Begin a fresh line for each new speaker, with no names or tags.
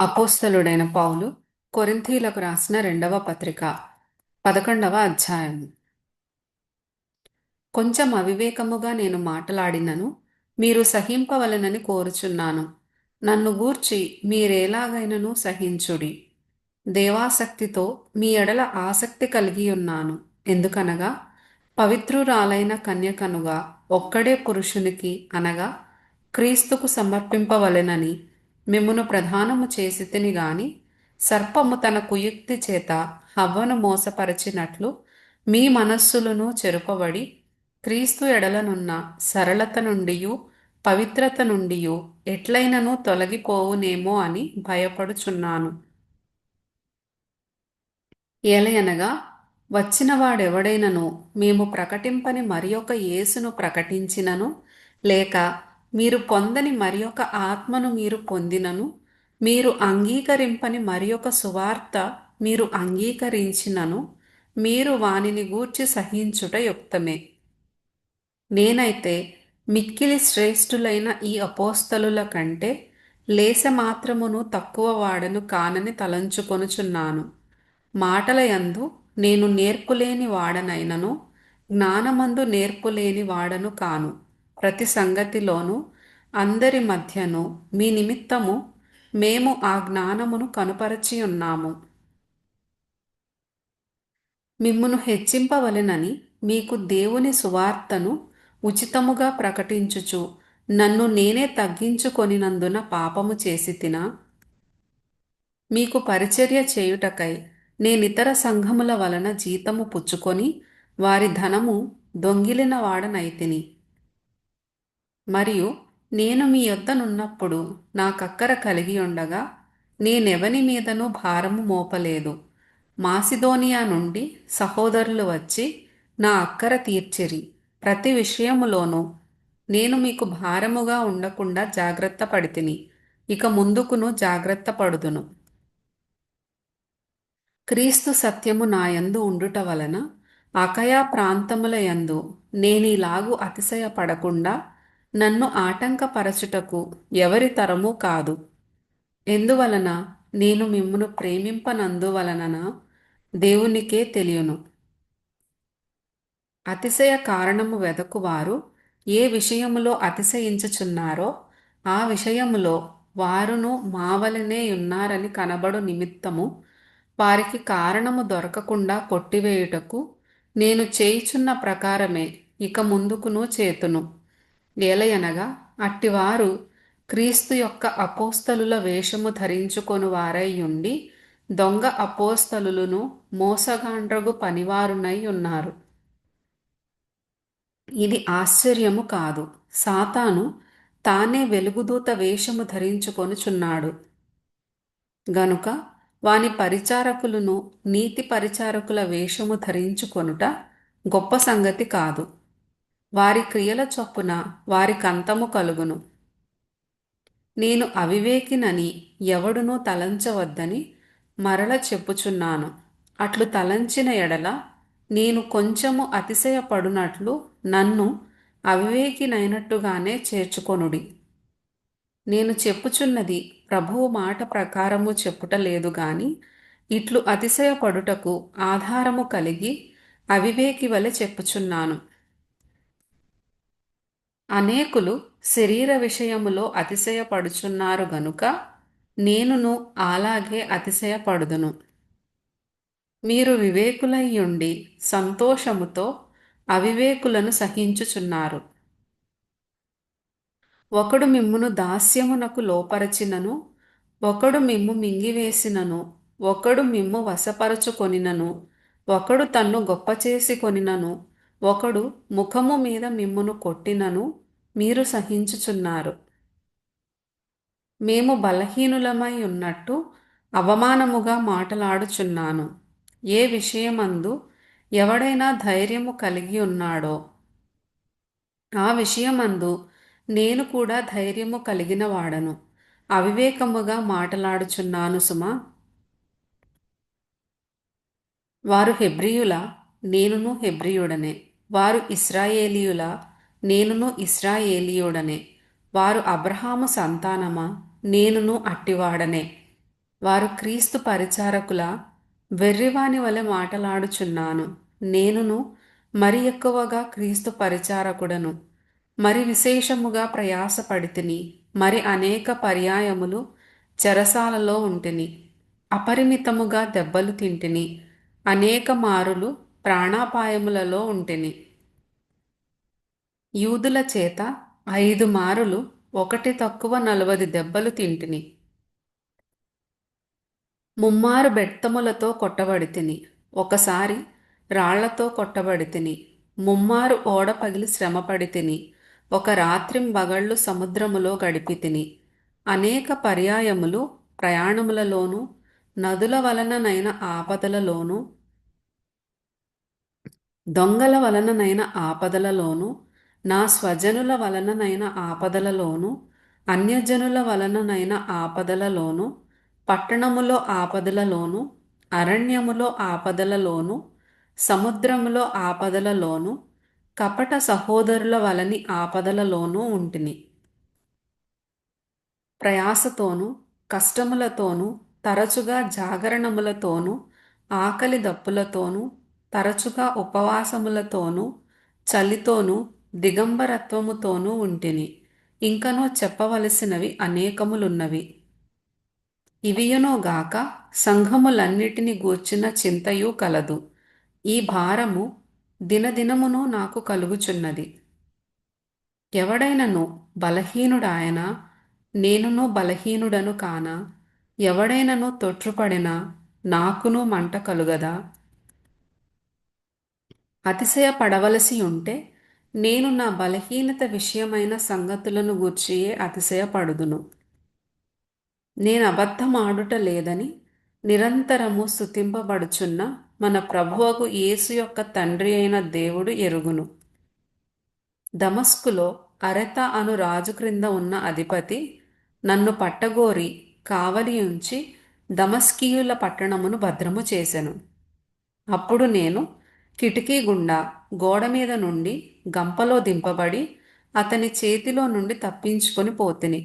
అపోస్తలుడైన పౌలు కొరింథీలకు రాసిన రెండవ పత్రిక పదకొండవ అధ్యాయం. కొంచెం అవివేకముగా నేను మాట్లాడినను మీరు సహింపవలనని కోరుచున్నాను. నన్ను గూర్చి మీరేలాగైనను సహించుడి. దేవాసక్తితో మీ ఎడల ఆసక్తి కలిగి ఉన్నాను ఎందుకనగా పవిత్రురాలైన కన్యకనుగా ఒక్కడే పురుషునికి అనగా క్రీస్తుకు సమర్పింపవలెనని మిమ్మును ప్రధానము చేసి గాని సర్పము తన కుయుక్తి చేత హవ్వను మోసపరచినట్లు మీ మనస్సులను చెరుపబడి క్రీస్తు ఎడలనున్న సరళత నుండియు పవిత్రత నుండియు ఎట్లయినను తొలగిపోవునేమో అని భయపడుచున్నాను. ఏలయనగా వచ్చినవాడెవడైనను మేము ప్రకటింపని మరి ఒక యేసును ప్రకటించినను లేక మీరు పొందని మరి ఒక ఆత్మను మీరు పొందినను. మీరు అంగీకరింపని మరి ఒక సువార్త మీరు అంగీకరించినను. మీరు వానిని గూర్చి సహించుట యుక్తమే. నేనైతే మిక్కిలి శ్రేష్ఠులైన ఈ అపోస్తలుల కంటే లేస మాత్రమును తక్కువ వాడను కానని తలంచుకొనుచున్నాను. మాటల యందు నేను నేర్పులేని వాడనైనను. జ్ఞానమందు నేర్పులేని వాడను కాను. ప్రతి సంగతిలోనూ అందరి మధ్యను మీ నిమిత్తము మేము ఆ జ్ఞానమును కనుపరచి ఉన్నాము. మిమ్మును హెచ్చింపవలెనని మీకు దేవుని సువార్తను ఉచితముగా ప్రకటించుచు నన్ను నేనే తగ్గించుకొనినందున పాపము చేసి తినా? మీకు పరిచర్య చేయుటకై నేనితర సంఘముల వలన జీతము పుచ్చుకొని వారి ధనము దొంగిలిన వాడనైతిని మరియు నేను మీ యొద్దనున్నప్పుడు నాకక్కర కలిగి ఉండగా నేనెవని మీదనూ భారము మోపలేదు. మాసిదోనియా నుండి సహోదరులు వచ్చి నా అక్కర తీర్చిరి. ప్రతి విషయములోనూ నేను మీకు భారముగా ఉండకుండా జాగ్రత్త పడితిని. ఇక ముందుకును జాగ్రత్త పడుదును. క్రీస్తు సత్యము నాయందు ఉండుట వలన అకయా ప్రాంతముల యందు నేనిలాగు అతిశయపడకుండా నన్ను ఆటంకపరచుటకు ఎవరి తరము కాదు. ఎందువలన నేను మిమ్మను ప్రేమింపనందువలన దేవునికే తెలియను. అతిశయ కారణము వెదకువారు ఏ విషయములో అతిశయించుచున్నారో ఆ విషయములో వారును మావలనే ఉన్నారని కనబడు నిమిత్తము వారికి కారణము దొరకకుండా కొట్టివేయుటకు నేను చేయుచున్న ప్రకారమే ఇక ముందుకును చేతును. ఏలయనగా అట్టివారు క్రీస్తు యొక్క అపోస్తలుల వేషము ధరించుకొని వారై ఉండి దొంగ అపోస్తలులను మోసగాండ్రగు పనివారునై ఉన్నారు. ఇది ఆశ్చర్యము కాదు. సాతాను తానే వెలుగుదూత వేషము ధరించుకొనుచున్నాడు. గనుక వాని పరిచారకులను నీతి పరిచారకుల వేషము ధరించుకొనుట గొప్ప సంగతి కాదు. వారి క్రియల చొప్పున వారికంతము కలుగును. నేను అవివేకినని ఎవడునూ తలంచవద్దని మరల చెప్పుచున్నాను. అట్లు తలంచిన ఎడల నేను కొంచెము అతిశయపడునట్లు నన్ను అవివేకినైనట్టుగానే చేర్చుకొనుడి. నేను చెప్పుచున్నది ప్రభువు మాట ప్రకారము చెప్పుట లేదు గాని ఇట్లు అతిశయపడుటకు ఆధారము కలిగి అవివేకి వలె చెప్పుచున్నాను. అనేకులు శరీర విషయములో అతిశయపడుచున్నారు గనుక నేనును అలాగే అతిశయపడుదును. మీరు వివేకులయ్యుండి సంతోషముతో అవివేకులను సహించుచున్నారు. ఒకడు మిమ్మును దాస్యమునకు లోపరచినను ఒకడు మిమ్ము మింగివేసినను ఒకడు మిమ్ము వశపరచుకొనినను ఒకడు తన్ను గొప్ప చేసి కొనినను ఒకడు ముఖము మీద మిమ్మును కొట్టినను మీరు సహించుచున్నారు. మేము బలహీనులమై ఉన్నట్టు అవమానముగా మాటలాడుచున్నాను. ఏ విషయమందు ఎవడైనా ధైర్యము కలిగి ఉన్నాడో? ఆ విషయమందు నేను కూడా ధైర్యము కలిగిన వాడను అవివేకముగా మాటలాడుచున్నాను సుమా. వారు హెబ్రియుల నేనును హెబ్రియుడనే. వారు ఇస్రాయేలీయుల నేనును ఇస్రాయేలీయుడనే వారు అబ్రహాము సంతానమా? నేనును అట్టివాడనే. వారు క్రీస్తు పరిచారకుల? వెర్రివాని వలె మాటలాడుచున్నాను. నేనును మరి ఎక్కువగా క్రీస్తు పరిచారకుడను. మరి విశేషముగా ప్రయాసపడితిని. మరి అనేక పర్యాయములు చెరసాలలో ఉంటిని. అపరిమితముగా దెబ్బలు తింటిని. అనేక మారులు ప్రాణాపాయములలో ఉంటిని. యూదుల చేత ఐదు మారులు ఒకటి తక్కువ నలవది దెబ్బలు తింటిని. ముమ్మారు బెత్తములతో కొట్టబడి తిని ఒకసారి రాళ్ళతో కొట్టబడి తిని ముమ్మారు ఓడ పగిలి శ్రమపడి తిని ఒక రాత్రిం బగళ్ళు సముద్రములో గడిపి తిని అనేక పర్యాయములు ప్రయాణములలోనూ నదుల వలననైన ఆపదలలోనూ దొంగల వలననైన ఆపదలలోనూ నా స్వజనుల వలననైన ఆపదలలోను అన్యజనుల వలననైన ఆపదలలోనూ పట్టణములో ఆపదలలోను అరణ్యములో ఆపదలలోను సముద్రములో ఆపదలలోను కపట సహోదరుల వలని ఆపదలలోనూ ఉంటిని. ప్రయాసతోనూ కష్టములతోనూ తరచుగా జాగరణములతోనూ ఆకలి దప్పులతోనూ తరచుగా ఉపవాసములతోనూ చలితోనూ దిగంబరత్వముతోనూ ఉంటిని. ఇంకనో చెప్పవలసినవి అనేకములున్నవి. ఇవియునోగాక సంఘములన్నిటిని గూర్చిన చింతయు కలదు. ఈ భారము దినదినమును నాకు కలుగుచున్నది. ఎవడైనను బలహీనుడాయన నేనును బలహీనుడను కాన ఎవడైనను తొట్రుపడిన నాకును మంట కలుగదా? అతిశయపడవలసి ఉంటే నేను నా బలహీనత విషయమైన సంగతులను గూర్చియే అతిశయపడుదును. నేను అబద్ధమాడుట లేదని నిరంతరము స్థుతింపబడుచున్న మన ప్రభువకు యేసు యొక్క తండ్రి అయిన దేవుడు ఎరుగును. దమస్కులో అరెత అను రాజు క్రింద ఉన్న అధిపతి నన్ను పట్టగోరి కావలి ఉంచి దమస్కీయుల పట్టణమును భద్రము చేశాను అప్పుడు నేను కిటికీ గుండా గోడ మీద నుండి గంపలో దింపబడి అతని చేతిలో నుండి తప్పించుకొని పోతిని.